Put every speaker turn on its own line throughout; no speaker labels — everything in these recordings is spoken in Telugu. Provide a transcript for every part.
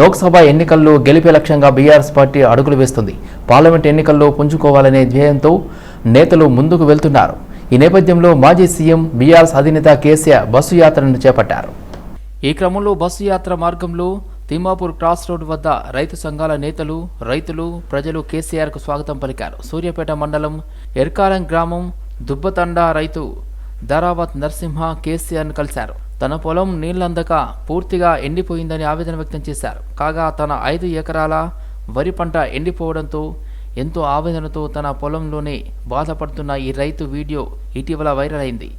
లోక్సభ ఎన్నికల్లో గెలిపే లక్ష్యంగా బీఆర్ఎస్ పార్టీ అడుగులు వేస్తుంది. పార్లమెంట్ ఎన్నికల్లో పుంజుకోవాలనే ధ్యేయంతో నేతలు ముందుకు వెళ్తున్నారు. ఈ నేపథ్యంలో మాజీ సీఎం బీఆర్ఎస్ అధినేత కేసీఆర్ బస్సు యాత్రను చేపట్టారు. ఈ క్రమంలో బస్సు యాత్ర మార్గంలో తిమ్మాపూర్ క్రాస్ రోడ్ వద్ద రైతు సంఘాల నేతలు రైతులు ప్రజలు కేసీఆర్కు స్వాగతం పలికారు. సూర్యాపేట మండలం ఎర్కారం గ్రామం దుబ్బతండా రైతు ధరావత్ నరసింహ కేసీఆర్ను కలిశారు. తన పొలం నీళ్ళందక పూర్తిగా ఎండిపోయిందని ఆవేదన వ్యక్తం చేశారు. కాగా తన ఐదు ఎకరాల వరి పంట ఎండిపోవడంతో ఎంతో ఆవేదనతో తన పొలంలోనే బాధపడుతున్న ఈ రైతు వీడియో ఇటీవల వైరల్ అయింది.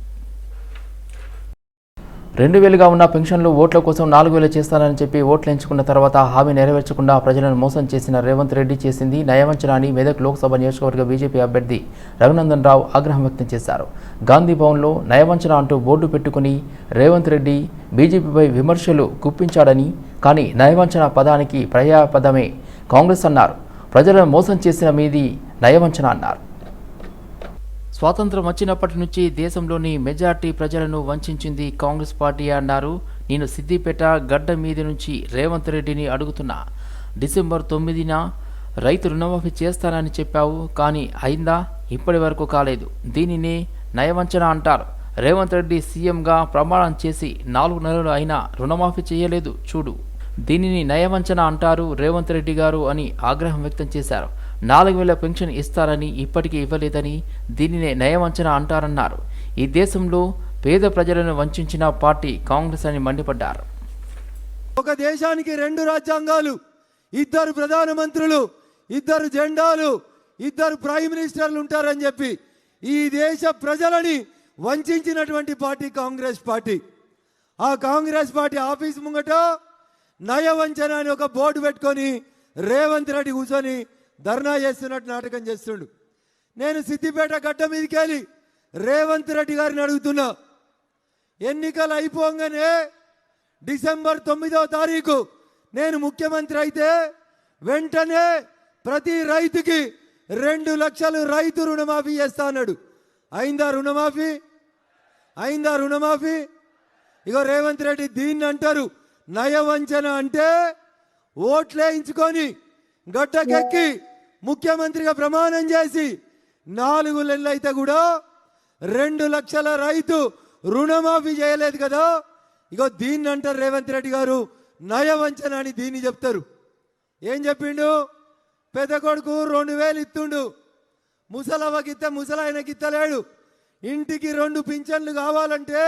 రెండు వేలుగా ఉన్న పెన్షన్లు ఓట్ల కోసం నాలుగు వేలు చేస్తానని చెప్పి ఓట్లు ఎంచుకున్న తర్వాత హామీ నెరవేర్చకుండా ప్రజలను మోసం చేసిన రేవంత్ రెడ్డి చేసింది నయవంచన అని మెదక్ లోక్సభ నియోజకవర్గ బీజేపీ అభ్యర్థి రఘునందన్ రావు ఆగ్రహం వ్యక్తం చేశారు. గాంధీ భవన్లో నయవంచన అంటూ బోర్డు పెట్టుకుని రేవంత్ రెడ్డి బీజేపీపై విమర్శలు గుప్పించాడని కానీ నయవంచన పదానికి పర్యాయపదమే కాంగ్రెస్ అన్నారు. ప్రజలను మోసం చేసిన మీది నయవంచన అన్నారు. స్వాతంత్రం వచ్చినప్పటి నుంచి దేశంలోని మెజార్టీ ప్రజలను వంచింది కాంగ్రెస్ పార్టీ అన్నారు. నేను సిద్దిపేట గడ్డ మీద నుంచి రేవంత్ రెడ్డిని అడుగుతున్నా. డిసెంబర్ తొమ్మిదిన రైతు రుణమాఫీ చేస్తానని చెప్పావు కానీ అయిందా? ఇప్పటి వరకు కాలేదు. దీనిని నయవంచన అంటారు. రేవంత్ రెడ్డి సీఎంగా ప్రమాణం చేసి నాలుగు నెలలు అయినా రుణమాఫీ చేయలేదు చూడు. దీనిని నయవంచన అంటారు రేవంత్ రెడ్డి గారు అని ఆగ్రహం వ్యక్తం చేశారు. నాలుగు వేల పెన్షన్ ఇస్తారని ఇప్పటికీ ఇవ్వలేదని దీనినే నయవంచన అంటారన్నారు. ఈ దేశంలో పేద ప్రజలను వంచిన పార్టీ కాంగ్రెస్ అని మండిపడ్డారు.
ఒక దేశానికి రెండు రాజ్యాంగాలు ఇద్దరు ప్రధానమంత్రులు ఇద్దరు జెండాలు ఇద్దరు ప్రైమ్ మినిస్టర్లు ఉంటారని చెప్పి ఈ దేశ ప్రజలని వంచినటువంటి పార్టీ కాంగ్రెస్ పార్టీ. ఆ కాంగ్రెస్ పార్టీ ఆఫీస్ ముంగట నయవంచన అని ఒక బోర్డు పెట్టుకొని రేవంత్ రెడ్డి కూర్చొని ధర్నా చేస్తున్నట్టు నాటకం చేస్తుండు. నేను సిద్దిపేట గడ్డ మీదకి వెళ్ళి రేవంత్ రెడ్డి గారిని అడుగుతున్నా. ఎన్నికలు అయిపోగానే డిసెంబర్ తొమ్మిదవ తారీఖు నేను ముఖ్యమంత్రి అయితే వెంటనే ప్రతి రైతుకి రెండు లక్షలు రైతు రుణమాఫీ చేస్తా అన్నాడు. అయిందా రుణమాఫీ? అయిందా రుణమాఫీ? ఇగో రేవంత్ రెడ్డి దీన్ని అంటారు నయవంచన అంటే ఓట్లేయించుకొని గడ్డకెక్కి ముఖ్యమంత్రిగా ప్రమాణం చేసి నాలుగు నెలలు అయితే కూడా రెండు లక్షల రైతు రుణమాఫీ చేయలేదు కదా. ఇగో దీన్ని అంటారు రేవంత్ రెడ్డి గారు నయవంచన అని దీన్ని చెప్తారు. ఏం చెప్పిండు? పెద్ద కొడుకు రెండు వేలు ఇస్తుండు ముసలవ్వకిస్తే ముసలాయనకి ఇత్తలేడు ఇంటికి రెండు పింఛన్లు కావాలంటే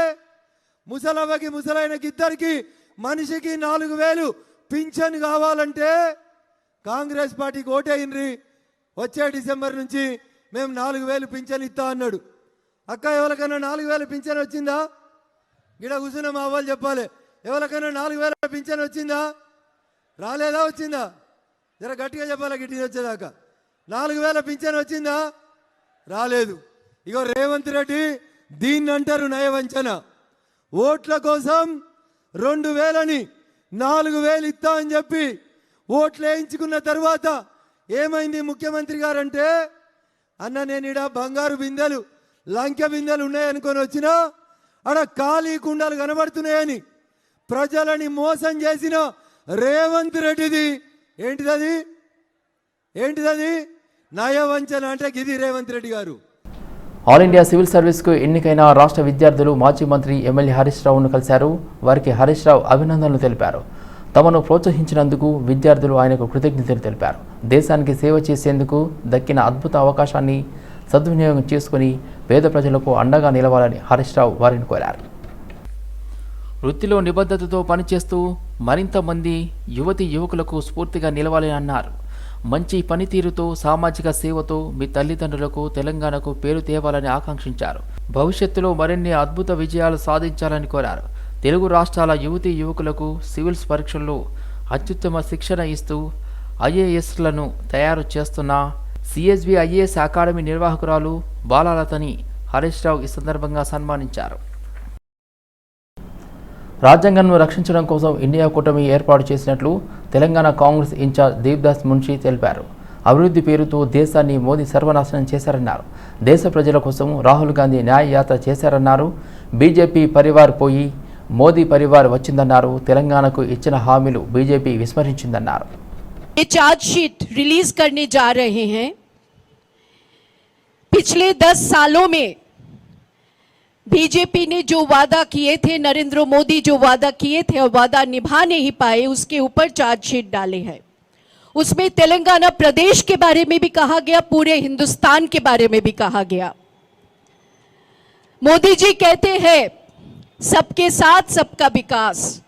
ముసలవ్వకి ముసలాయనకి ఇద్దరికి మనిషికి నాలుగు వేలు పింఛన్ కావాలంటే కాంగ్రెస్ పార్టీకి ఓటేయినరి వచ్చే డిసెంబర్ నుంచి మేము నాలుగు వేలు పింఛన్ ఇస్తా అన్నాడు. అక్క ఎవరికైనా నాలుగు వేల పింఛన్ వచ్చిందా? గిడ కూర్చున్న మా వాళ్ళు చెప్పాలి. ఎవరికైనా నాలుగు వేల పింఛన్ వచ్చిందా? రాలేదా వచ్చిందా? జర గట్టిగా చెప్పాలి గిట్టి వచ్చేదాకా. నాలుగు వేల పింఛన్ వచ్చిందా? రాలేదు. ఇగో రేవంత్ రెడ్డి దీన్ని అంటారు నయవంచన. ఓట్ల కోసం రెండు వేలని నాలుగు వేలు ఇస్తా అని చెప్పి ఓట్లు వేయించుకున్న తర్వాత ఏమైంది ముఖ్యమంత్రి గారంటే అన్న నేను ఇడ బంగారు బిందెలు లంకె బిందెలు ఉన్నాయనుకొని వచ్చినా అడ ఖాళీ కుండలు కనబడుతున్నాయని ప్రజలని మోసం చేసిన రేవంత్ రెడ్డిది. ఏంటిదది? ఏంటిదది? నయవంచన అంటే గిది రేవంత్ రెడ్డి గారు.
ఆల్ ఇండియా సివిల్ సర్వీస్కు ఎన్నికైన రాష్ట్ర విద్యార్థులు మాజీ మంత్రి ఎమ్మెల్యే హరీష్ రావును కలిశారు. వారికి హరీష్ రావు అభినందనలు తెలిపారు. తమను ప్రోత్సహించినందుకు విద్యార్థులు ఆయనకు కృతజ్ఞతలు తెలిపారు. దేశానికి సేవ చేసేందుకు దక్కిన అద్భుత అవకాశాన్ని సద్వినియోగం చేసుకుని పేద ప్రజలకు అండగా నిలవాలని హరీష్ రావు వారిని కోరారు. వృత్తిలో నిబద్ధతతో పనిచేస్తూ మరింత మంది యువతి యువకులకు స్ఫూర్తిగా నిలవాలని అన్నారు. మంచి పనితీరుతో సామాజిక సేవతో మీ తల్లిదండ్రులకు తెలంగాణకు పేరు తేవాలని ఆకాంక్షించారు. భవిష్యత్తులో మరిన్ని అద్భుత విజయాలు సాధించాలని కోరారు. తెలుగు రాష్ట్రాల యువతీ యువకులకు సివిల్స్ పరీక్షల్లో అత్యుత్తమ శిక్షణ ఇస్తూ ఐఏఎస్లను తయారు చేస్తున్న సిఎస్బి ఐఏఎస్ అకాడమీ నిర్వాహకురాలు బాలాలతని హరీష్ రావు ఈ సందర్భంగా సన్మానించారు. రాజ్యాంగాన్ని రక్షించడం కోసం ఇండియా కూటమి ఏర్పాటు చేసినట్లు తెలంగాణ కాంగ్రెస్ ఇన్ఛార్జ్ దీప్దాస్ మున్షి తెలిపారు. అభివృద్ధి పేరుతో దేశాన్ని మోదీ సర్వనాశనం చేశారన్నారు. దేశ ప్రజల కోసం రాహుల్ గాంధీ న్యాయ యాత్ర చేశారన్నారు. బీజేపీ పరివార్ పోయి మోదీ పరివార్ వచ్చిందన్నారు తెలంగాణకు ఇచ్చిన హామీలు బీజేపీ విస్మరించిందన్నారు
ये चार्जशीट रिलीज करने जा रहे हैं पिछले दस सालों में बीजेपी ने जो वादा किए थे नरेंद्र मोदी जो वादा किए थे और वादा निभा नहीं पाए उसके ऊपर चार्जशीट डाले हैं उसमें तेलंगाना प्रदेश के बारे में भी कहा गया पूरे हिंदुस्तान के बारे में भी कहा गया मोदी जी कहते हैं सबके साथ सबका विकास।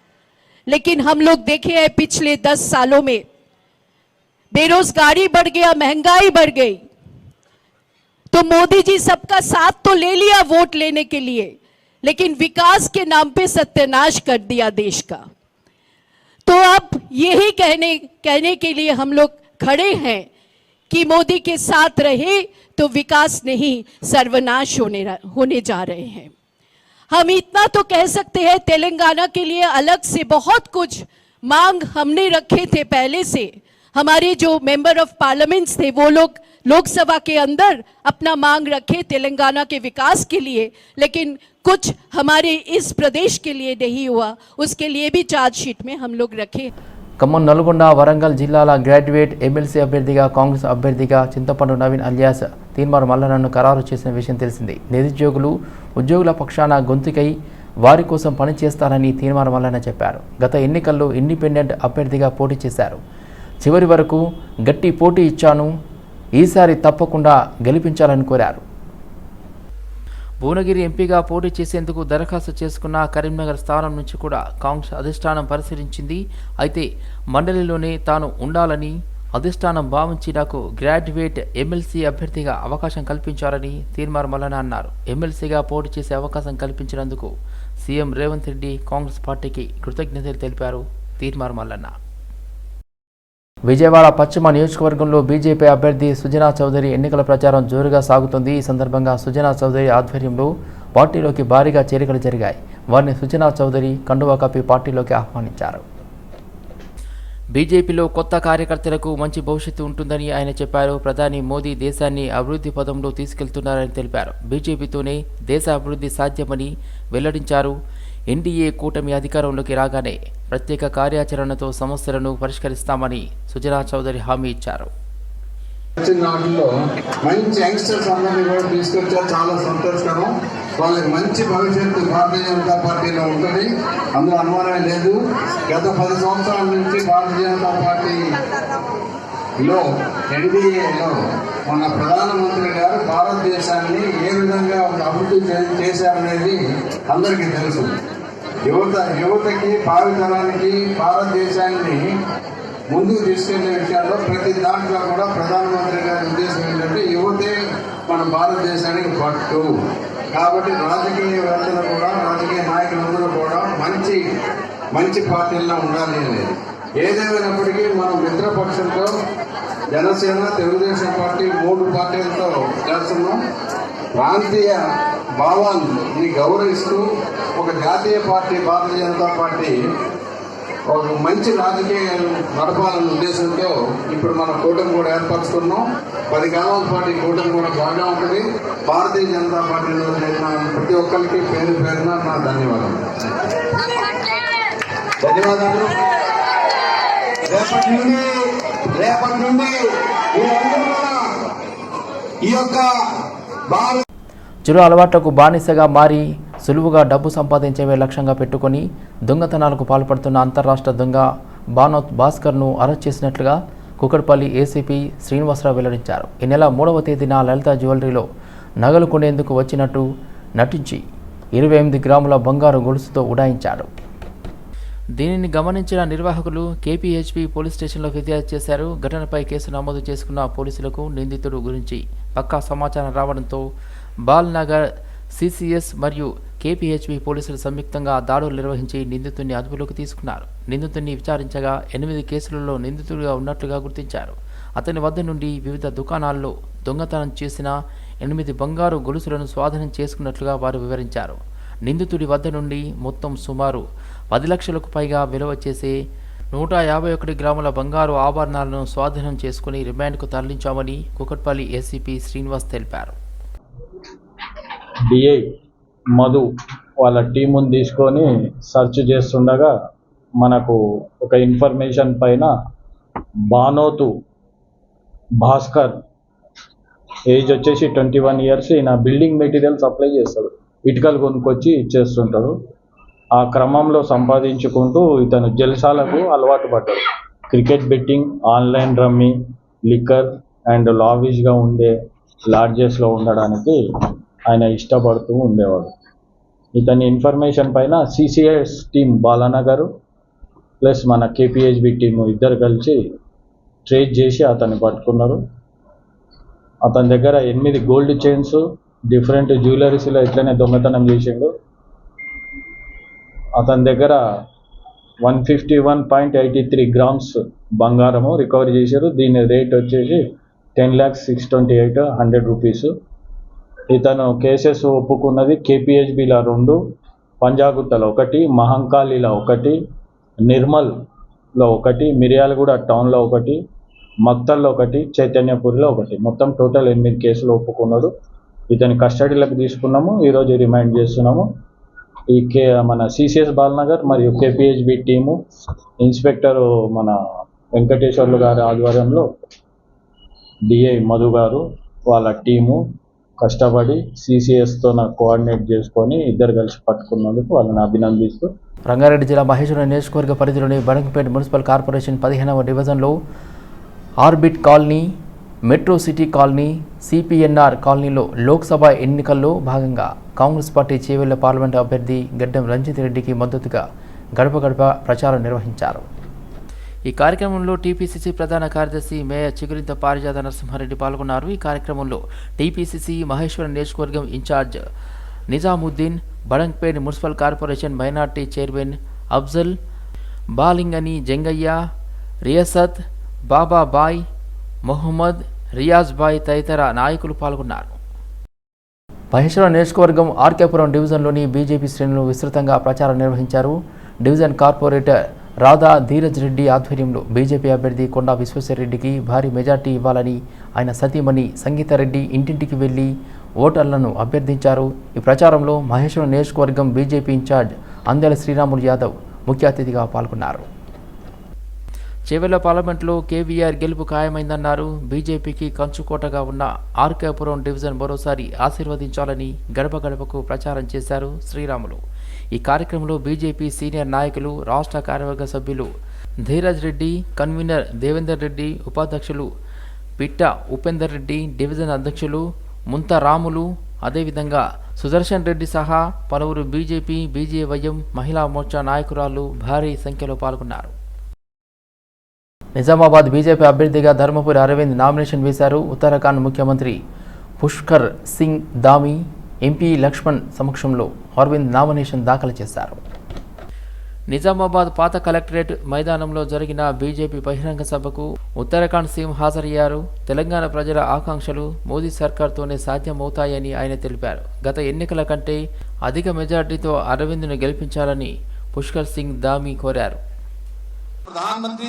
लेकिन हम लोग देखे हैं पिछले दस सालों में, बेरोजगारी बढ़ गया, महँगाई बढ़ गई। तो मोदी जी सबका साथ तो ले लिया वोट लेने के लिए, लेकिन विकास के नाम पे सत्यानाश कर दिया देश का। तो अब यही कहने कहने के लिए हम लोग खड़े हैं कि मोदी के साथ रहे तो विकास नहीं, सर्वनाश होने होने जा रहे हैं। हम इतना तो कह सकते हैं, तेलंगाना के लिए अलग से बहुत कुछ मांग हमने रखे थे पहले से। हमारे जो मेंबर ऑफ़ पार्लियामेंट्स थे, वो लोग लोकसभा के अंदर अपना मांग रखे तेलंगाना के विकास के लिए, लेकिन कुछ हमारे इस प्रदेश के लिए नहीं हुआ। उसके लिए भी चार्जशीट में हम लोग रखे।
ఖమ్మం నల్గొండ వరంగల్ జిల్లాల గ్రాడ్యుయేట్ ఎమ్మెల్సీ అభ్యర్థిగా కాంగ్రెస్ అభ్యర్థిగా చింతపండు నవీన్ అలియాస్ తీన్మార్ మల్లనన్ను ఖరారు చేసిన విషయం తెలిసింది. నిరుద్యోగులు ఉద్యోగుల పక్షాన గొంతుకై వారి కోసం పనిచేస్తారని తీన్మార్ మల్లన్న చెప్పారు. గత ఎన్నికల్లో ఇండిపెండెంట్ అభ్యర్థిగా పోటీ చేశారు. చివరి వరకు గట్టి పోటీ ఇచ్చాను ఈసారి తప్పకుండా గెలిపించాలని కోరారు. భువనగిరి ఎంపీగా పోటీ చేసేందుకు దరఖాస్తు చేసుకున్న కరీంనగర్ స్థానం నుంచి కూడా కాంగ్రెస్ అధిష్టానం పరిశీలించింది. అయితే మండలిలోనే తాను ఉండాలని అధిష్టానం భావించి నాకు గ్రాడ్యుయేట్ ఎమ్మెల్సీ అభ్యర్థిగా అవకాశం కల్పించారని తీర్మార్ మల్లన అన్నారు. ఎమ్మెల్సీగా పోటీ చేసే అవకాశం కల్పించినందుకు సీఎం రేవంత్ రెడ్డి కాంగ్రెస్ పార్టీకి కృతజ్ఞతలు తెలిపారు తీర్మార్ మల్లన్న. విజయవాడ పశ్చిమ నియోజకవర్గంలో బీజేపీ అభ్యర్థి సుజనా చౌదరి ఎన్నికల ప్రచారం జోరుగా సాగుతుంది. ఈ సందర్భంగా సుజనా చౌదరి ఆధ్వర్యంలో పార్టీలోకి భారీగా చేరికలు జరిగాయి. వారిని సుజనా చౌదరి కండువా కప్పి పార్టీలోకి ఆహ్వానించారు. బీజేపీలో కొత్త కార్యకర్తలకు మంచి భవిష్యత్తు ఉంటుందని ఆయన చెప్పారు. ప్రధాని మోదీ దేశాన్ని అభివృద్ధి పదంలో తీసుకెళ్తున్నారని తెలిపారు. బీజేపీతోనే దేశ అభివృద్ధి సాధ్యమని వెల్లడించారు. ఎన్డీఏ కూటమి అధికారంలోకి రాగానే ప్రత్యేక కార్యాచరణతో సమస్యలను పరిష్కరిస్తామని సుజనా చౌదరి హామీ ఇచ్చారు.
మంచి యంగ్స్టర్స్ అందరినీ కూడా తీసుకొచ్చారు. చాలా సంతోషకరం. వాళ్ళకి మంచి భవిష్యత్తు భారతీయ జనతా పార్టీలో ఉంటుంది. అందులో అనుమానమే లేదు. గత పది సంవత్సరాల నుంచి భారతీయ జనతా పార్టీలో ఎన్డీఏలో మన ప్రధానమంత్రి గారు భారతదేశాన్ని ఏ విధంగా ఒక అభివృద్ధి చేశారనేది అందరికీ తెలుసు. యువత యువతకి భావితరానికి భారతదేశాన్ని ముందుకు తీసుకెళ్ళే విషయాల్లో ప్రతి దాంట్లో కూడా ప్రధానమంత్రి గారి ఉద్దేశం ఏంటంటే యువతే మన భారతదేశానికి పట్టు. కాబట్టి రాజకీయవేత్తలు కూడా రాజకీయ నాయకులందరూ కూడా మంచి మంచి పార్టీల్లో ఉండాలి అనేది. ఏదేమైనప్పటికీ మనం మిత్రపక్షంతో జనసేన తెలుగుదేశం పార్టీ మూడు పార్టీలతో చేస్తున్నాం ప్రాంతీయ భావాన్ని గౌరవిస్తూ ఒక జాతీయ పార్టీ భారతీయ జనతా పార్టీ ఒక మంచి రాజకీయాలు నడపాలన్న ఉద్దేశంతో ఇప్పుడు మన కూటమి కూడా ఏర్పరచుకున్నాం పది కాలాల పాటు కూటమి కూడా బాగా ఉంటుంది. భారతీయ జనతా పార్టీలో చేరిన ప్రతి ఒక్కరికి పేరు పేరున నా ధన్యవాదాలు. ధన్యవాదాలు. రేపటి నుండి రేపటి నుండి ఈ యొక్క
చెడు అలవాట్లకు బానిసగా మారి సులువుగా డబ్బు సంపాదించేవే లక్ష్యంగా పెట్టుకొని దొంగతనాలకు పాల్పడుతున్న అంతర్రాష్ట్ర దొంగ బానోత్ భాస్కర్ను అరెస్ట్ చేసినట్లుగా కుకట్పల్లి ఏసీపీ శ్రీనివాసరావు వెల్లడించారు. ఈ నెల మూడవ తేదీన లలిత జ్యువెలరీలో నగలు కొనేందుకు వచ్చినట్టు నటించి ఇరవై ఎనిమిది గ్రాముల బంగారు గొలుసుతో ఉడాయించాడు. దీనిని గమనించిన నిర్వాహకులు కేపీహెచ్పి పోలీస్ స్టేషన్లో ఫిర్యాదు చేశారు. ఘటనపై కేసు నమోదు చేసుకున్న పోలీసులకు నిందితుడు గురించి పక్కా సమాచారం రావడంతో బాల్నగర్ సిసిఎస్ మరియు కేపీహెచ్పి పోలీసులు సంయుక్తంగా దాడులు నిర్వహించి నిందితుడిని అదుపులోకి తీసుకున్నారు. నిందితుడిని విచారించగా ఎనిమిది కేసులలో నిందితుడిగా ఉన్నట్లుగా గుర్తించారు. అతని వద్ద నుండి వివిధ దుకాణాల్లో దొంగతనం చేసిన ఎనిమిది బంగారు గొలుసులను స్వాధీనం చేసుకున్నట్లుగా వారు వివరించారు. నిందితుడి వద్ద నుండి మొత్తం సుమారు పది లక్షలకు పైగా విలువ చేసే నూట యాభై ఒకటి గ్రాముల బంగారు ఆభరణాలను స్వాధీనం చేసుకుని రిమాండ్కు తరలించామని కుకట్పల్లి ఏసీపీ శ్రీనివాస్ తెలిపారు.
డిఐ మధు వాళ్ళ టీముని తీసుకొని సెర్చ్ చేస్తుండగా మనకు ఒక ఇన్ఫర్మేషన్ పైన బానోతు భాస్కర్ ఏజ్ వచ్చేసి ట్వంటీ వన్ ఇయర్స్ ఈయన బిల్డింగ్ మెటీరియల్ సప్లై చేస్తాడు. ఇటుకలు కొనుక్కొచ్చి ఇచ్చేస్తుంటాడు. ఆ క్రమంలో సంపాదించుకుంటూ ఇతను జల్సాలకు అలవాటు పడ్డాడు. Cricket betting online rummy liquor and లావిష్గా ఉండే లాడ్జెస్లో ఉండడానికి ఆయన ఇష్టపడుతూ ఉండేవాడు. ఇతని ఇన్ఫర్మేషన్ పైన సిసిఎస్ టీం బాలన్న గారు ప్లస్ మన కేపిహెచ్బి టీము ఇద్దరు కలిసి ట్రేస్ చేసి అతన్ని పట్టుకున్నారు. అతని దగ్గర ఎనిమిది గోల్డ్ చైన్స్ డిఫరెంట్ జ్యువెలరీస్లో ఎట్లనే దొంగతనం చేసిండు. అతని దగ్గర one fifty one point eighty three grams బంగారము రికవరీ చేశారు. దీని రేట్ వచ్చేసి ten lakhs six twenty eight hundred rupees. ఇతను కేసెస్ ఒప్పుకున్నది కేపీహెచ్బిలా రెండు పంజాగుట్టలో ఒకటి మహంకాళిలో ఒకటి నిర్మల్లో ఒకటి మిర్యాలగూడ టౌన్లో ఒకటి మక్తల్లో ఒకటి చైతన్యపూరిలో ఒకటి. మొత్తం టోటల్ ఎనిమిది కేసులు ఒప్పుకున్నాడు. ఇతని కస్టడీలోకి తీసుకున్నాము. ఈరోజు రిమైండ్ చేస్తున్నాము. ఈ కే మన సిసిఎస్ బాలనగర్ మరియు కేపిహెచ్బి టీము ఇన్స్పెక్టర్ మన వెంకటేశ్వర్లు గారి ఆధ్వర్యంలో డిఐ మధు గారు వాళ్ళ టీము కష్టపడి సిసిఎస్తో నాకు కోఆర్డినేట్ చేసుకొని ఇద్దరు కలిసి పట్టుకున్నందుకు వాళ్ళని అభినందిస్తూ.
రంగారెడ్డి జిల్లా మహేశ్వరం నియోజకవర్గ పరిధిలోని బడంగపేట మున్సిపల్ కార్పొరేషన్ పదిహేనవ డివిజన్లో orbit colony metro city colony CPNR కాలనీలో లోక్సభ ఎన్నికల్లో భాగంగా కాంగ్రెస్ పార్టీ చేవెళ్ళ పార్లమెంటు అభ్యర్థి గడ్డం రంజిత్ రెడ్డికి మద్దతుగా గడప గడప ప్రచారం నిర్వహించారు. ఈ కార్యక్రమంలో టీపీసీసీ ప్రధాన కార్యదర్శి మేయర్ చిగురింత పారిజాత నరసింహారెడ్డి పాల్గొన్నారు. ఈ కార్యక్రమంలో టీపీసీసీ మహేశ్వరం నియోజకవర్గం incharge Nizamuddin Badangpet municipal corporation minority chairman Afzal Balingani Jangaiah Riyasat Bababhai Mohammed Riyaz Bhai తదితర నాయకులు పాల్గొన్నారు. మహేశ్వరం నియోజకవర్గం ఆర్కేపురం డివిజన్లోని బీజేపీ శ్రేణులు విస్తృతంగా ప్రచారం నిర్వహించారు. డివిజన్ కార్పొరేటర్ రాధా ధీరజ్ రెడ్డి ఆధ్వర్యంలో బీజేపీ అభ్యర్థి కొండా విశ్వేశ్వరరెడ్డికి భారీ మెజార్టీ ఇవ్వాలని ఆయన సతీమణి సంగీతారెడ్డి ఇంటింటికి వెళ్ళి ఓటర్లను అభ్యర్థించారు. ఈ ప్రచారంలో మహేశ్వరం నియోజకవర్గం బీజేపీ ఇన్ఛార్జ్ అందెల శ్రీరాములు యాదవ్ ముఖ్య అతిథిగా పాల్గొన్నారు. చేవెళ్ళ పార్లమెంట్లో కేవీఆర్ గెలుపు ఖాయమైందన్నారు. బీజేపీకి కంచుకోటగా ఉన్న ఆర్కేపురం డివిజన్ మరోసారి ఆశీర్వదించాలని గడప గడపకు ప్రచారం చేశారు శ్రీరాములు. ఈ కార్యక్రమంలో బీజేపీ సీనియర్ నాయకులు రాష్ట్ర కార్యవర్గ సభ్యులు ధీరజ్ రెడ్డి కన్వీనర్ దేవేందర్ రెడ్డి ఉపాధ్యక్షులు పిట్ట ఉపేందర్ రెడ్డి డివిజన్ అధ్యక్షులు ముంత రాములు అదేవిధంగా సుదర్శన్ రెడ్డి సహా పలువురు బీజేపీ బీజేవైఎం మహిళా మోర్చా నాయకురాలు భారీ సంఖ్యలో పాల్గొన్నారు. నిజామాబాద్ బీజేపీ అభ్యర్థిగా ధర్మపురి అరవింద్ నామినేషన్ వేశారు. ఉత్తరాఖండ్ ముఖ్యమంత్రి పుష్కర్ సింగ్ దామి ఎంపీ లక్ష్మణ్ సమక్షంలో అరవింద్ నామినేషన్ దాఖలు చేశారు. నిజామాబాద్ పాత కలెక్టరేట్ మైదానంలో జరిగిన బీజేపీ బహిరంగ సభకు ఉత్తరాఖండ్ సీఎం హాజరయ్యారు. తెలంగాణ ప్రజల ఆకాంక్షలు మోదీ సర్కార్తోనే సాధ్యమవుతాయని ఆయన తెలిపారు. గత ఎన్నికల కంటే అధిక మెజార్టీతో అరవింద్ను గెలిపించాలని పుష్కర్ సింగ్ దామి కోరారు.
ప్రధానమంత్రి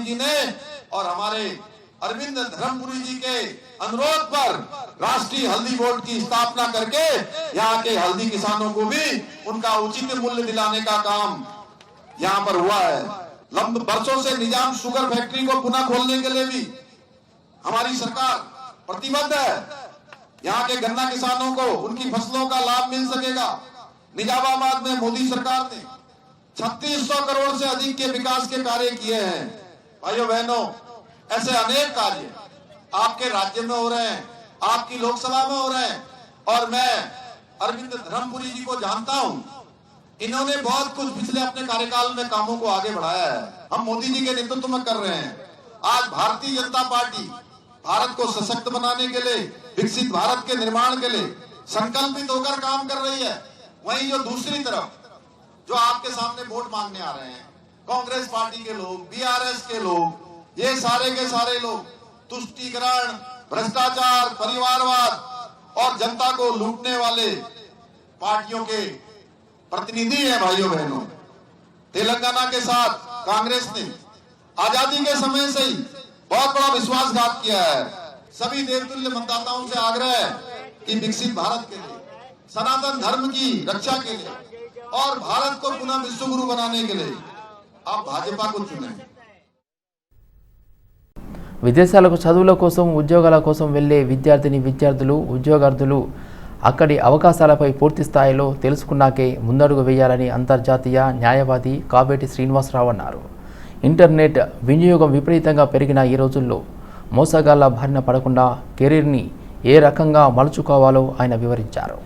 और हमारे अरविंद धर्मपुरी जी के अनुरोध पर राष्ट्रीय हल्दी बोर्ड की स्थापना करके यहाँ के हल्दी किसानों को भी उनका उचित मूल्य दिलाने का काम यहाँ पर हुआ है। लंब बरसों से निज़ाम शुगर फैक्ट्री को पुनः खोलने के लिए भी हमारी सरकार प्रतिबद्ध है। यहाँ के गन्ना किसानों को उनकी फ़सलों का लाभ मिल सकेगा। निजामाबाद में मोदी सरकार ने छत्तीस सौ करोड़ से अधिक के विकास के कार्य किए हैं। भाइयों, बहनों, ऐसे अनेक कार्य आपके राज्य में हो रहे हैं, आपकी लोकसभा में हो रहे हैं, और मैं अरविंद धर्मपुरी जी को जानता हूँ, इन्होंने बहुत कुछ पिछले अपने कार्यकाल में कामों को आगे बढ़ाया है। हम मोदी जी के नेतृत्व में कर रहे हैं। आज भारतीय जनता पार्टी भारत को सशक्त बनाने के लिए, विकसित भारत के निर्माण के लिए संकल्पित होकर काम कर रही है। वहीं जो दूसरी तरफ़, जो आपके सामने वोट मांगने आ रहे हैं कांग्रेस पार्टी के लोग, बीआरएस के लोग, ये सारे के सारे लोग, तुष्टिकरण, भ्रष्टाचार, परिवारवाद और जनता को लूटने वाले पार्टियों के प्रतिनिधि हैं भाइयों बहनों। तेलंगाना के साथ कांग्रेस ने आज़ादी के समय से ही बहुत बड़ा विश्वासघात किया है। सभी देवतुल्य मतदाताओं से आग्रह है कि विकसित भारत के लिए, सनातन धर्म की रक्षा के लिए और भारत को पुनः विश्व गुरु बनाने के लिए आप भाजपा को चुने
విదేశాలకు చదువుల కోసం ఉద్యోగాల కోసం వెళ్ళే విద్యార్థిని విద్యార్థులు ఉద్యోగార్థులు అక్కడి అవకాశాలపై పూర్తి స్థాయిలో తెలుసుకున్నాకే ముందడుగు వేయాలని అంతర్జాతీయ న్యాయవాది కావేటి శ్రీనివాసరావు అన్నారు ఇంటర్నెట్ వినియోగం విపరీతంగా పెరిగిన ఈ రోజుల్లో మోసగాళ్ల బారిన పడకుండా కెరీర్ని ఏ రకంగా మలుచుకోవాలో ఆయన వివరించారు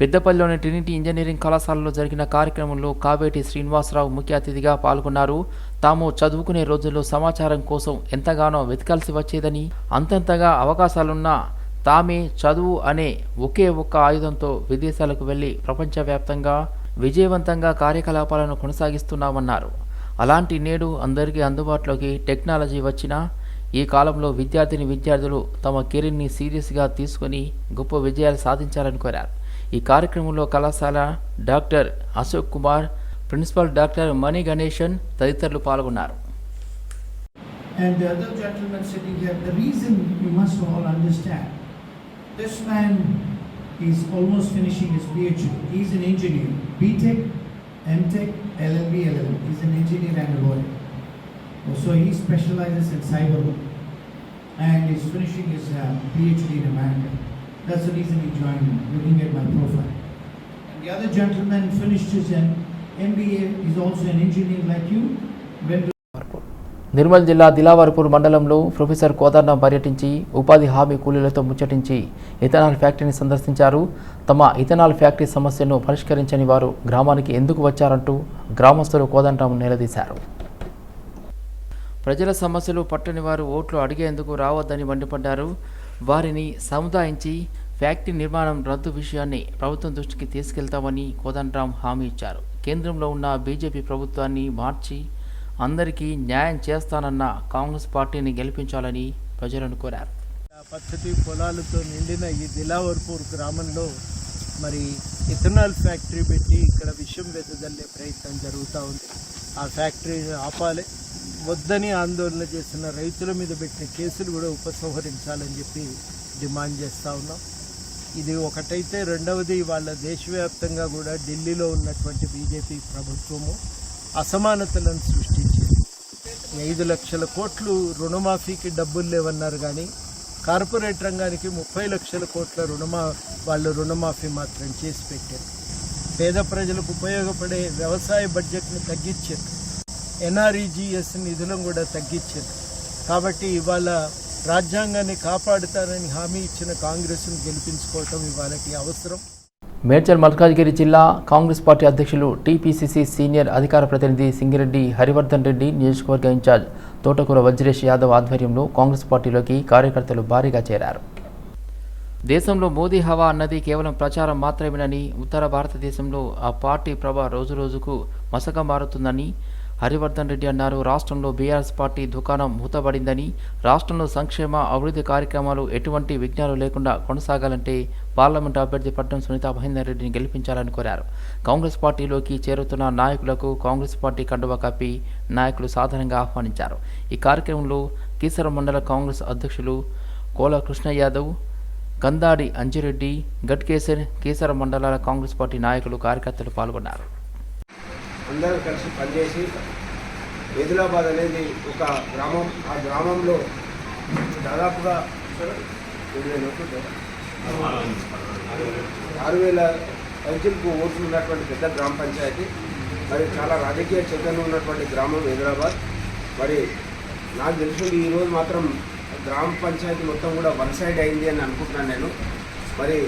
పెద్దపల్లిలోని ట్రినిటీ ఇంజనీరింగ్ కళాశాలలో జరిగిన కార్యక్రమంలో కావేటి శ్రీనివాసరావు ముఖ్య అతిథిగా పాల్గొన్నారు. తాము చదువుకునే రోజుల్లో సమాచారం కోసం ఎంతగానో వెతకాల్సి వచ్చేదని అంతంతగా అవకాశాలున్నా తామే చదువు అనే ఒకే ఒక్క ఆయుధంతో విదేశాలకు వెళ్ళి ప్రపంచవ్యాప్తంగా విజయవంతంగా కార్యకలాపాలను కొనసాగిస్తున్నామన్నారు. అలాంటి నేడు అందరికీ అందుబాటులోకి టెక్నాలజీ వచ్చినా ఈ కాలంలో విద్యార్థిని విద్యార్థులు తమ కెరీర్ని సీరియస్గా తీసుకొని గొప్ప విజయాలు సాధించాలని కోరారు. ఈ కార్యక్రమంలో కళాశాల doctor Ashok Kumar principal doctor Mani Ganesan తదితరులు పాల్గొన్నారు
And the other gentleman sitting here, the reason you must all understand, this man is almost finishing his PhD. He's an engineer, BTech, MTech, LLB, LLM. He's an engineer and a lawyer. So he specializes in cyber and he's finishing his uh, PhD in America. That's the reason he joined me, looking at my profile. And the other gentleman finished his MBA, he's also an engineer like you, went to
Nirmal జిల్లా దిలావర్పూర్ మండలంలో ప్రొఫెసర్ కోదండ పర్యటించి ఉపాధి హామీ కూలీలతో ముచ్చటించి ఇథనాల్ ఫ్యాక్టరీని సందర్శించారు. తమ ఇథనాల్ ఫ్యాక్టరీ సమస్యను పరిష్కరించని వారు గ్రామానికి ఎందుకు వచ్చారంటూ గ్రామస్తులు కోదండరాము నిలదీశారు. ప్రజల సమస్యలు పట్టని వారు ఓట్లు అడిగేందుకు రావద్దని మండిపడ్డారు. వారిని సముదాయించి ఫ్యాక్టరీ నిర్మాణం రద్దు విషయాన్ని ప్రభుత్వం దృష్టికి తీసుకెళ్తామని కోదండరాం హామీ ఇచ్చారు. కేంద్రంలో ఉన్న బీజేపీ ప్రభుత్వాన్ని మార్చి అందరికీ న్యాయం చేస్తానన్న కాంగ్రెస్ పార్టీని గెలిపించాలని ప్రజలను కోరారు.
పచ్చటి పొలాలతో నిండిన ఈ దిలావర్పూర్ గ్రామంలో మరి ఇథనాల్ ఫ్యాక్టరీ పెట్టి ఇక్కడ విషయం వెదజల్లే ప్రయత్నం జరుగుతూ ఉంది. ఆ ఫ్యాక్టరీని ఆపాలి. వద్దని ఆందోళన చేసిన రైతుల మీద పెట్టిన కేసులు కూడా ఉపసంహరించాలని చెప్పి డిమాండ్ చేస్తూ ఉన్నాం. ఇది ఒకటైతే రెండవది వాళ్ళ దేశవ్యాప్తంగా కూడా ఢిల్లీలో ఉన్నటువంటి బీజేపీ ప్రభుత్వము అసమానతలను సృష్టించింది. ఐదు లక్షల కోట్లు రుణమాఫీకి డబ్బులు లేవన్నారు కానీ కార్పొరేట్ రంగానికి ముప్పై లక్షల కోట్ల రుణమా వాళ్ళు రుణమాఫీ మాత్రం చేసి పెట్టారు. పేద ప్రజలకు ఉపయోగపడే వ్యవసాయ బడ్జెట్ను తగ్గించారు. ఎన్ఆర్ఈజిఎస్ నిధులను కూడా తగ్గించింది. కాబట్టి ఇవాళ రాజ్యాంగాన్ని కాపాడుతారని హామీ ఇచ్చిన కాంగ్రెస్ను గెలిపించుకోవటం ఇవాళకి అవసరం.
మేడ్చల్ మల్కాజ్గిరి జిల్లా కాంగ్రెస్ పార్టీ అధ్యక్షులు టీపీసీసీ సీనియర్ అధికార ప్రతినిధి సింగిరెడ్డి హరివర్ధన్ రెడ్డి నియోజకవర్గ ఇన్ఛార్జ్ తోటకూర వజ్రేష్ యాదవ్ ఆధ్వర్యంలో కాంగ్రెస్ పార్టీలోకి కార్యకర్తలు భారీగా చేరారు. దేశంలో మోదీ హవా అన్నది కేవలం ప్రచారం మాత్రమేనని ఉత్తర భారతదేశంలో ఆ పార్టీ ప్రభ రోజురోజుకు మసక మారుతుందని హరివర్ధన్ రెడ్డి అన్నారు రాష్ట్రంలో బీఆర్ఎస్ పార్టీ దుకాణం మూతబడిందని రాష్ట్రంలో సంక్షేమ అభివృద్ధి కార్యక్రమాలు ఎటువంటి విఘ్నాలు లేకుండా కొనసాగాలంటే పార్లమెంటు అభ్యర్థి పట్టణం సునీత మహేందర్ రెడ్డిని గెలిపించాలని కోరారు. కాంగ్రెస్ పార్టీలోకి చేరుతున్న నాయకులకు కాంగ్రెస్ పార్టీ కండువా కప్పి నాయకులు సాధారణంగా ఆహ్వానించారు. ఈ కార్యక్రమంలో కీసర మండల కాంగ్రెస్ అధ్యక్షులు కోల కృష్ణ యాదవ్ కందాడి అంజిరెడ్డి గట్కేసర్ కీసర మండలాల కాంగ్రెస్ పార్టీ నాయకులు కార్యకర్తలు పాల్గొన్నారు.
అందరూ కలిసి పనిచేసి ఎదిలాబాద్ అనేది ఒక గ్రామం. ఆ గ్రామంలో దాదాపుగా ఆరు వేల పైచులకు ఓట్లు ఉన్నటువంటి పెద్ద గ్రామ పంచాయతీ. మరి చాలా రాజకీయ చైతన్యం ఉన్నటువంటి గ్రామం హైదరాబాద్ మరి నాకు తెలిసింది ఈరోజు మాత్రం గ్రామ పంచాయతీ మొత్తం కూడా వన్ సైడ్ అయింది అని అనుకుంటున్నాను నేను. మరి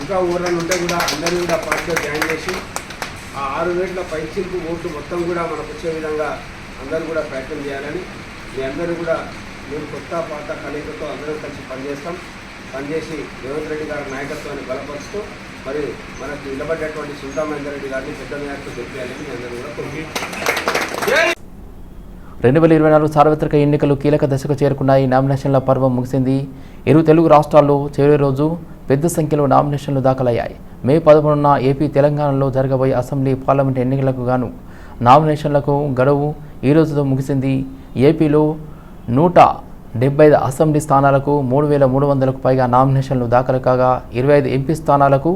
ఇంకా ఊర్లను ఉంటే కూడా అందరినీ కూడా పార్టీలో జాయిన్ చేసి ఆ ఆరు వేట్ల పైచిలకు ఓట్లు మొత్తం కూడా మనకు వచ్చే విధంగా అందరూ కూడా ప్రయత్నం చేయాలని మీ అందరూ కూడా మీరు కొత్త పాత కలయికతో అందరూ కలిసి పనిచేస్తాం. పనిచేసి రేవంత్ రెడ్డి గారి నాయకత్వాన్ని బలపరుస్తూ మరి మనకు నిలబడ్డటువంటి సుల్తా రెడ్డి గారిని పెద్ద నాయకులు చెప్పాలని మీ అందరూ కూడా కోరుకుంటున్నాం.
రెండు వేల ఇరవై నాలుగు సార్వత్రిక ఎన్నికలు కీలక దశకు చేరుకున్నాయి. నామినేషన్ల పర్వం ముగిసింది. ఇరు తెలుగు రాష్ట్రాల్లో చివరి రోజు పెద్ద సంఖ్యలో నామినేషన్లు దాఖలయ్యాయి. మే పదకొండున ఏపీ తెలంగాణలో జరగబోయే అసెంబ్లీ పార్లమెంట్ ఎన్నికలకు గాను నామినేషన్లకు గడువు ఈ రోజుతో ముగిసింది. ఏపీలో నూట డెబ్బై ఐదు అసెంబ్లీ స్థానాలకు మూడు వేల మూడు వందలకు పైగా నామినేషన్లు దాఖలు కాగా ఇరవై ఐదు ఎంపీ స్థానాలకు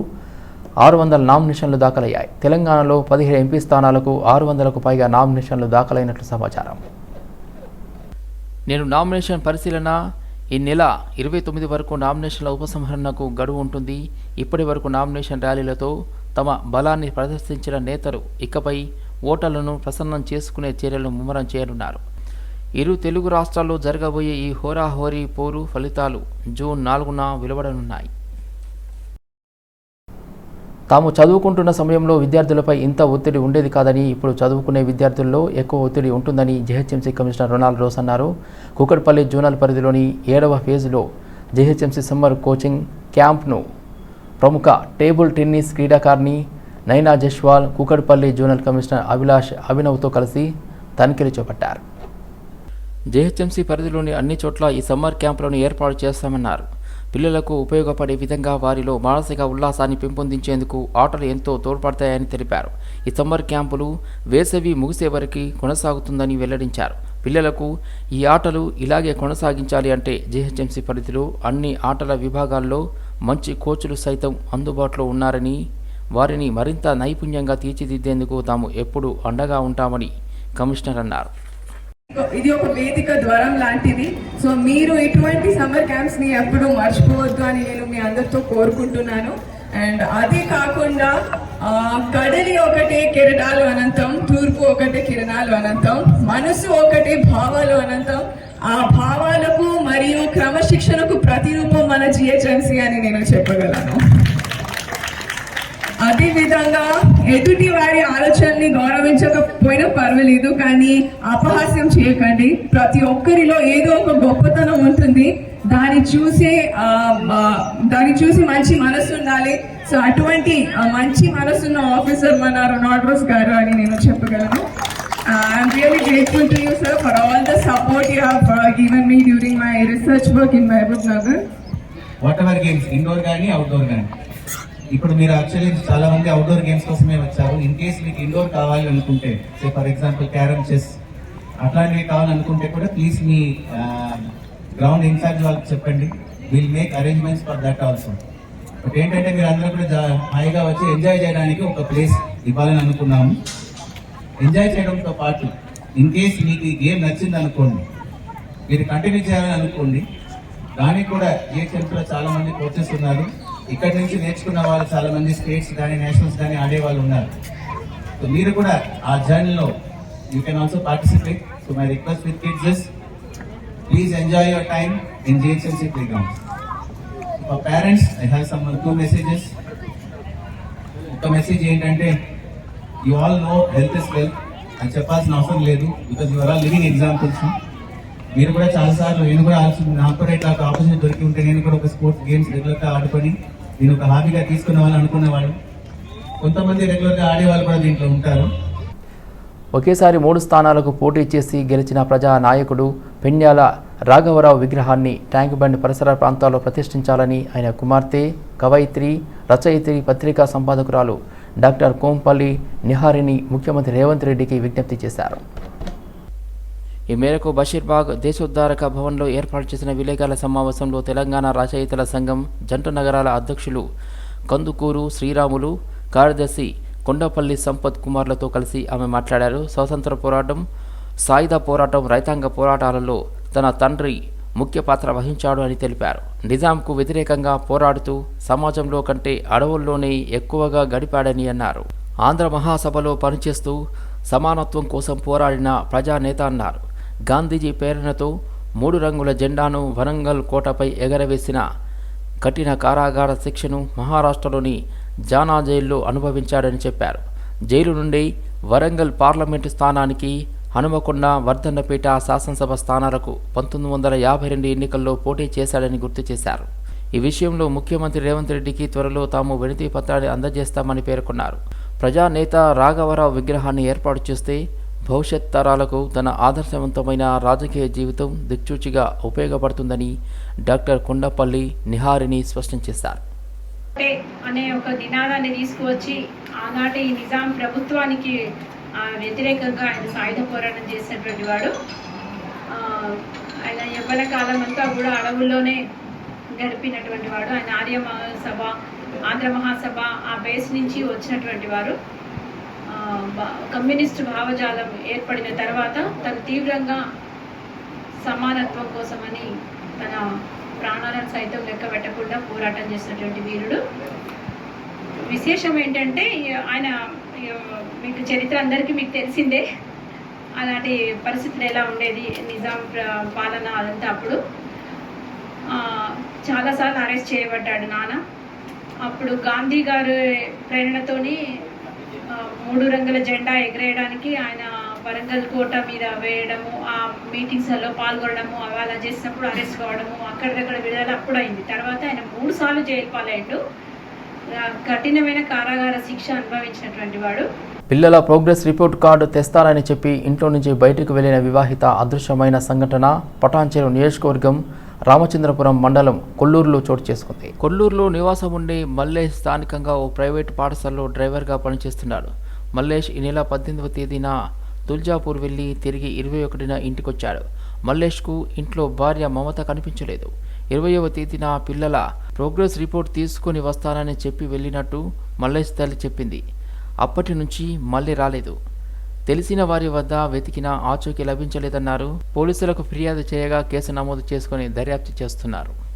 ఆరు వందల నామినేషన్లు దాఖలయ్యాయి. తెలంగాణలో పదిహేడు ఎంపీ స్థానాలకు ఆరు వందలకు పైగా నామినేషన్లు దాఖలైనట్లు సమాచారం. నేను నామినేషన్ పరిశీలన ఈ నెల ఇరవై తొమ్మిది వరకు నామినేషన్ల ఉపసంహరణకు గడువు ఉంటుంది. ఇప్పటి వరకు నామినేషన్ ర్యాలీలతో తమ బలాన్ని ప్రదర్శించిన నేతలు ఇకపై ఓటర్లను ప్రసన్నం చేసుకునే చర్యలను ముమ్మరం చేయనున్నారు. ఇరు తెలుగు రాష్ట్రాల్లో జరగబోయే ఈ హోరాహోరీ పోరు ఫలితాలు జూన్ నాలుగున వెలువడనున్నాయి. తాము చదువుకుంటున్న సమయంలో విద్యార్థులపై ఇంత ఒత్తిడి ఉండేది కాదని ఇప్పుడు చదువుకునే విద్యార్థుల్లో ఎక్కువ ఒత్తిడి ఉంటుందని జీహెచ్ఎంసీ కమిషనర్ రొనాల్డ్ రోస్ అన్నారు. కూకట్పల్లి జోనల్ పరిధిలోని ఏడవ ఫేజ్లో జీహెచ్ఎంసీ సమ్మర్ కోచింగ్ క్యాంప్ను ప్రముఖ టేబుల్ టెన్నిస్ క్రీడాకారిణి నైనా జస్వాల్ కూకట్పల్లి జోనల్ కమిషనర్ అభిలాష్ అభినవ్తో కలిసి తనిఖీలు చేపట్టారు. జేహెచ్ఎంసీ పరిధిలోని అన్ని చోట్ల ఈ సమ్మర్ క్యాంపులను ఏర్పాటు చేస్తామన్నారు. పిల్లలకు ఉపయోగపడే విధంగా వారిలో మానసిక ఉల్లాసాన్ని పెంపొందించేందుకు ఆటలు ఎంతో తోడ్పడతాయని తెలిపారు. ఈ సమ్మర్ క్యాంపులు వేసవి ముగిసే వరకు కొనసాగుతుందని వెల్లడించారు. పిల్లలకు ఈ ఆటలు ఇలాగే కొనసాగించాలి అంటే జేహెచ్ఎంసీ పరిధిలో అన్ని ఆటల విభాగాల్లో మంచి కోచ్లు సైతం అందుబాటులో ఉన్నారని వారిని మరింత నైపుణ్యంగా తీర్చిదిద్దేందుకు తాము ఎప్పుడూ అండగా ఉంటామని కమిషనర్ అన్నారు.
ఇది ఒక వేదిక ద్వారం లాంటిది. సో మీరు ఇటువంటి సమ్మర్ క్యాంప్స్ని ఎప్పుడు మర్చిపోవద్దు అని నేను మీ అందరితో కోరుకుంటున్నాను. అండ్ అదే కాకుండా కడలి ఒకటే కిరణాలు అనంతం తూర్పు ఒకటే కిరణాలు అనంతం మనసు ఒకటే భావాలు అనంతం. ఆ భావాలకు మరియు క్రమశిక్షణకు ప్రతిరూపం మన జిహెచ్ఎంసీ అని నేను చెప్పగలను. అదే విధంగా ఎదుటి వారి ఆలోచనని గౌరవించకపోయినా పర్వాలేదు కానీ అపహాస్యం చేయకండి. ప్రతి ఒక్కరిలో ఏదో ఒక గొప్పతనం ఉంటుంది. దాన్ని చూసే దాన్ని చూసి మంచి మనసు ఉండాలి. సో అటువంటి మంచి మనసున్న ఆఫీసర్ మన రొనాల్డ్రోస్ గారు అని నేను చెప్పగలను. I'm really grateful to you sir for all the support you have given me during my research work in
Mahabubnagar whatever games indoor కానీ అవుట్డోర్ కానీ ఇప్పుడు మీరు యాక్చువల్లీ చాలా మంది అవుట్డోర్ గేమ్స్ కోసమే వచ్చారు. ఇన్ కేస్ మీకు ఇండోర్ కావాలి అనుకుంటే say for example carrom chess అట్లాంటివి కావాలనుకుంటే కూడా ప్లీజ్ మీ గ్రౌండ్ ఇన్ఛార్జ్ వాళ్ళకి చెప్పండి. Will make arrangements for that also but ఏంటంటే మీరు అందరూ కూడా జా- హాయిగా వచ్చి ఎంజాయ్ చేయడానికి ఒక ప్లేస్ ఇవ్వాలని అనుకున్నాము. ఎంజాయ్ చేయడంతో పాటు ఇన్ కేస్ మీకు ఈ గేమ్ నచ్చింది అనుకోండి మీరు కంటిన్యూ చేయాలని అనుకోండి దానికి కూడా ఏ చాలా మంది కోచెస్ ఉన్నారు. ఇక్కడి నుంచి నేర్చుకున్న వాళ్ళు చాలా మంది స్టేట్స్ కానీ నేషనల్స్ కానీ ఆడే వాళ్ళు ఉన్నారు. సో మీరు కూడా ఆ జర్నీలో you can also participate so my request with kids please enjoy your time in GHMC playground for parents I have some two messages ఒక మెసేజ్ ఏంటంటే you all know health is wealth అని చెప్పాల్సిన అవసరం లేదు because your all living examples మీరు కూడా చాలాసార్లు నేను కూడా ఆలోచన నాకు కూడా ఇట్లా ఒక ఆపర్చునిటీ దొరికి ఉంటే నేను కూడా ఒక స్పోర్ట్స్ గేమ్స్ రెగ్యులర్గా ఆడుకొని దీని ఒక హాబీగా తీసుకునే అనుకునేవాడు కొంతమంది రెగ్యులర్గా ఆడేవాళ్ళు కూడా దీంట్లో ఉంటారు.
ఒకేసారి మూడు స్థానాలకు పోటీ చేసి గెలిచిన ప్రజా నాయకుడు పెండ్యాల రాఘవరావు విగ్రహాన్ని ట్యాంక్ బండ్ పరిసర ప్రాంతాల్లో ప్రతిష్ఠించాలని ఆయన కుమార్తె కవయిత్రి రచయిత్రి పత్రికా సంపాదకురాలు డాక్టర్ కోంపల్లి నిహారిని ముఖ్యమంత్రి రేవంత్ రెడ్డికి విజ్ఞప్తి చేశారు. ఈ మేరకు బషీర్బాగ్ దేశోద్ధారక భవన్లో ఏర్పాటు చేసిన విలేకరుల సమావేశంలో తెలంగాణ రచయితల సంఘం జంట నగరాల అధ్యక్షులు కందుకూరు శ్రీరాములు కార్యదర్శి కొండపల్లి సంపత్ కుమార్లతో కలిసి ఆమె మాట్లాడారు. స్వాతంత్ర పోరాటం సాయుధ పోరాటం రైతాంగ పోరాటాలలో తన తండ్రి ముఖ్య పాత్ర వహించాడు అని తెలిపారు. నిజాంకు వ్యతిరేకంగా పోరాడుతూ సమాజంలో కంటే అడవుల్లోనే ఎక్కువగా గడిపాడని అన్నారు. ఆంధ్ర మహాసభలో పనిచేస్తూ సమానత్వం కోసం పోరాడిన ప్రజానేత అన్నారు. గాంధీజీ ప్రేరణతో మూడు రంగుల జెండాను వరంగల్ కోటపై ఎగరవేసిన కఠిన కారాగార శిక్షను మహారాష్ట్రలోని జానా జైల్లో అనుభవించాడని చెప్పారు. జైలు నుండి వరంగల్ పార్లమెంటు స్థానానికి హనుమకొండ వర్ధన్నపేట శాసనసభ స్థానాలకు పంతొమ్మిది వందల యాభై రెండు ఎన్నికల్లో పోటీ చేశాడని గుర్తు చేశారు. ఈ విషయంలో ముఖ్యమంత్రి రేవంత్ రెడ్డికి త్వరలో తాము వినతి పత్రాన్ని అందజేస్తామని పేర్కొన్నారు. ప్రజానేత రాఘవరావు విగ్రహాన్ని ఏర్పాటు చేస్తే భవిష్యత్ తరాలకు తన ఆదర్శవంతమైన రాజకీయ జీవితం దిక్చూచిగా ఉపయోగపడుతుందని డాక్టర్ కొండపల్లి నిహారిని స్పష్టం చేశారు.
అనే ఒక నినాదాన్ని తీసుకువచ్చి ఆనాటి నిజాం ప్రభుత్వానికి ఆ, వ్యతిరేకంగా ఆయన సాయుధ పోరాటం చేసినటువంటి వాడు. ఆయన యవ్వన కాలం అంతా కూడా అడవుల్లోనే గడిపినటువంటి వాడు. ఆయన ఆర్య సభ ఆంధ్ర మహాసభ ఆ బేస్ నుంచి వచ్చినటువంటి వారు. కమ్యూనిస్టు భావజాలం ఏర్పడిన తర్వాత తను తీవ్రంగా సమానత్వం కోసమని తన ప్రాణాలను సైతం లెక్క పెట్టకుండా పోరాటం చేసినటువంటి వీరుడు. విశేషం ఏంటంటే ఆయన మీకు చరిత్ర అందరికీ మీకు తెలిసిందే అలాంటి పరిస్థితులు ఎలా ఉండేది నిజాం పాలన అదంతా అప్పుడు. చాలాసార్లు అరెస్ట్ చేయబడ్డాడు నాన్న. అప్పుడు గాంధీ గారు ప్రేరణతోని మూడు రంగుల జెండా ఎగరేయడానికి ఆయన వరంగల్ కోట మీద వేయడము ఆ మీటింగ్స్లో పాల్గొనడము అవి అలా చేసినప్పుడు అరెస్ట్ కావడము అక్కడికక్కడ విడుదల అప్పుడు అయింది. తర్వాత ఆయన మూడు సార్లు జైలు పాలయ్యాడు. కఠినమైన కారాగార శిక్ష అనుభవించినటువంటి వాడు.
పిల్లల ప్రోగ్రెస్ రిపోర్ట్ కార్డు తెస్తానని చెప్పి ఇంట్లో నుంచి బయటకు వెళ్ళిన వివాహిత అదృశ్యమైన సంఘటన పటాన్చెరు నియోజకవర్గం రామచంద్రపురం మండలం కొల్లూరులో చోటు చేసుకుంది. కొల్లూరులో నివాసం ఉండే మల్లేష్ స్థానికంగా ఓ ప్రైవేట్ పాఠశాలలో డ్రైవర్గా పనిచేస్తున్నాడు. మల్లేష్ ఈ నెల పద్దెనిమిదవ తేదీన తుల్జాపూర్ వెళ్ళి తిరిగి ఇరవై ఒకటిన ఇంటికొచ్చాడు. మల్లేష్కు ఇంట్లో భార్య మమత కనిపించలేదు. ఇరవయవ తేదీన పిల్లల ప్రోగ్రెస్ రిపోర్ట్ తీసుకొని వస్తానని చెప్పి వెళ్ళినట్టు మల్లేష్ తల్లి చెప్పింది. అప్పటి నుంచి మళ్ళీ రాలేదు. తెలిసిన వారి వద్ద వెతికినా ఆచూకీ లభించలేదన్నారు. పోలీసులకు ఫిర్యాదు చేయగా కేసు నమోదు చేసుకుని దర్యాప్తు చేస్తున్నారు.